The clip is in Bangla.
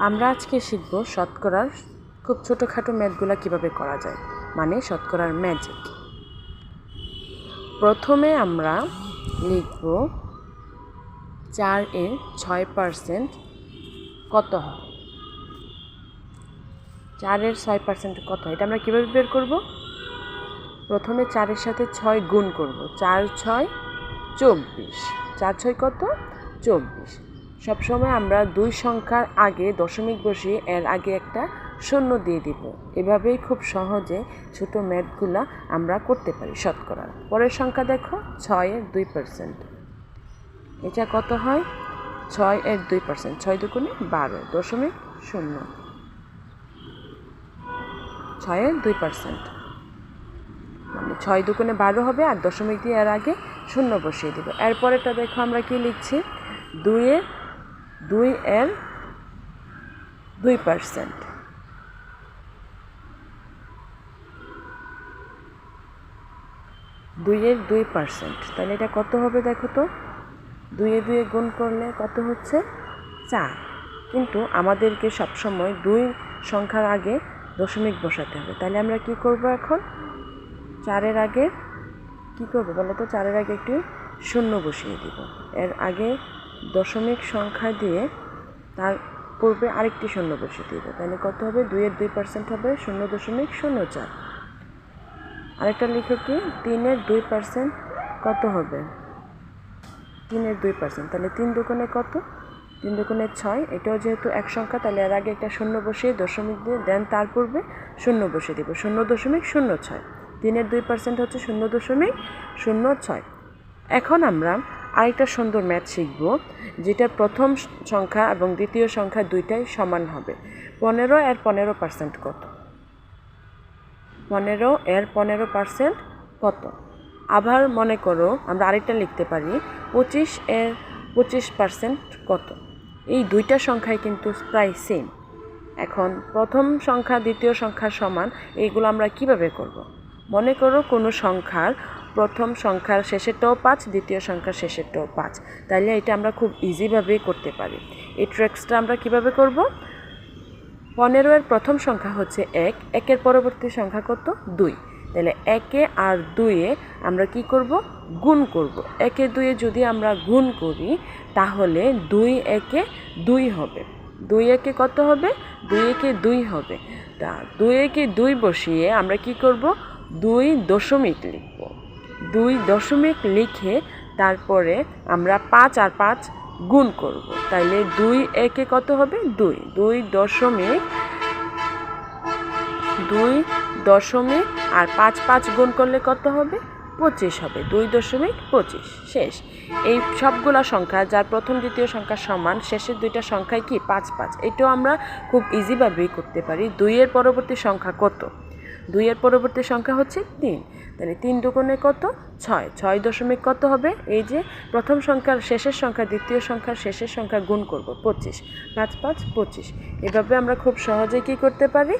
আমরা আজকে শিখব শতকরার খুব ছোটোখাটো ম্যাথগুলো কীভাবে করা যায়। মানে শতকরার ম্যাজিক প্রথমে আমরা লিখব চার এর ছয় পার্সেন্ট কত হয়? চারের ছয় পার্সেন্ট কত এটা আমরা কীভাবে বের করব? প্রথমে চারের সাথে ছয় গুণ করব। চার ছয় চব্বিশ। চার ছয় কত? চব্বিশ। সবসময় আমরা দুই সংখ্যার আগে দশমিক বসিয়ে এর আগে একটা শূন্য দিয়ে দিব। এভাবেই খুব সহজে ছোট ম্যাথগুলা আমরা করতে পারি শতকরা পরের সংখ্যা দেখো, ছয়ের দুই পার্সেন্ট এটা কত হয়? ছয় এর দুই পার্সেন্ট ছয় দুগুণে বারো, দশমিক শূন্য। ছয়ের দুই পার্সেন্ট মানে ছয় দুগুণে বারো হবে আর দশমিক দিয়ে এর আগে শূন্য বসিয়ে দিব। এরপরেটা দেখো আমরা কি লিখছি? দুইয়ের দুই এর দুই পার্সেন্ট। দুইয়ের দুই পার্সেন্ট। তাহলে এটা কত হবে দেখো তো? দুইয়ে দুয়ে গুণ করলে কত হচ্ছে? চার। কিন্তু আমাদেরকে সবসময় দুই সংখ্যার আগে দশমিক বসাতে হবে। তাহলে আমরা কি করব এখন? চারের আগে কি করব বলো তো? চারের আগে একটি শূন্য বসিয়ে দিব। এর আগে দশমিক সংখ্যা দিয়ে তার পূর্বে আরেকটি শূন্য বসিয়ে দিব তাহলে কত হবে? দুইয়ের দুই পার্সেন্ট হবে শূন্য দশমিক শূন্য চার। আরেকটা লিখো কি? তিনের দুই পার্সেন্ট কত হবে? তিনের দুই পার্সেন্ট তাহলে তিন দুগুণে কত? তিন দুগুণে ছয়। এটাও যেহেতু এক সংখ্যা, তাহলে এর আগে একটা শূন্য বসিয়ে দশমিক দিয়ে দেন, তার পূর্বে শূন্য বসিয়ে দিব। শূন্য দশমিক শূন্য ছয়। তিনের দুই পার্সেন্ট হচ্ছে শূন্য দশমিক শূন্য ছয়। এখন আমরা আরেকটা সুন্দর ম্যাথ শিখব, যেটা প্রথম সংখ্যা এবং দ্বিতীয় সংখ্যা দুইটাই সমান হবে। পনেরো এর পনেরো পার্সেন্ট কত? পনেরো এর পনেরো পার্সেন্ট কত? আবার মনে করো, আমরা আরেকটা লিখতে পারি, পঁচিশ এর পঁচিশ পার্সেন্ট কত? এই দুইটা সংখ্যাই কিন্তু প্রায় সেম এখন প্রথম সংখ্যা, দ্বিতীয় সংখ্যা সমান, এইগুলো আমরা কীভাবে করব। মনে করো কোনো সংখ্যার প্রথম সংখ্যার শেষেরটাও পাঁচ, দ্বিতীয় সংখ্যার শেষেরটাও পাঁচ। তাইলে এটা আমরা খুব ইজিভাবেই করতে পারি। এই ট্রেক্সটা আমরা কীভাবে করব? পনেরো এর প্রথম সংখ্যা হচ্ছে এক, একের পরবর্তী সংখ্যা কত? দুই। তাহলে একে আর দুইয়ে আমরা কি করব? গুণ করব। একে দুইয়ে যদি আমরা গুণ করি, তাহলে দুই একে দুই হবে। দুই একে কত হবে? দুই একে দুই হবে। তা দুই একে দুই বসিয়ে আমরা কি করব? দুই দশমিক লিখব। দুই দশমিক লিখে তারপরে আমরা পাঁচ আর পাঁচ গুণ করব। তাইলে দুই একে কত হবে? দুই। দুই দশমিক দুই দশমিক আর পাঁচ পাঁচ গুণ করলে কত হবে? পঁচিশ হবে। দুই দশমিক, পঁচিশ। শেষ। এই সবগুলা সংখ্যা, যার প্রথম দ্বিতীয় সংখ্যা সমান, শেষের দুইটা সংখ্যায় কি? পাঁচ পাঁচ। এটাও আমরা খুব ইজিভাবেই করতে পারি। দুইয়ের পরবর্তী সংখ্যা কত? দুইয়ের পরবর্তী সংখ্যা হচ্ছে তিন। তাহলে তিন দুগুণে কত? ছয়। ছয় দশমিক কত হবে? এই যে প্রথম সংখ্যার শেষের সংখ্যা, দ্বিতীয় সংখ্যার শেষের সংখ্যা গুণ করব, পঁচিশ। পাঁচ পাঁচ, পঁচিশ। এভাবে আমরা খুব সহজে কি করতে পারি?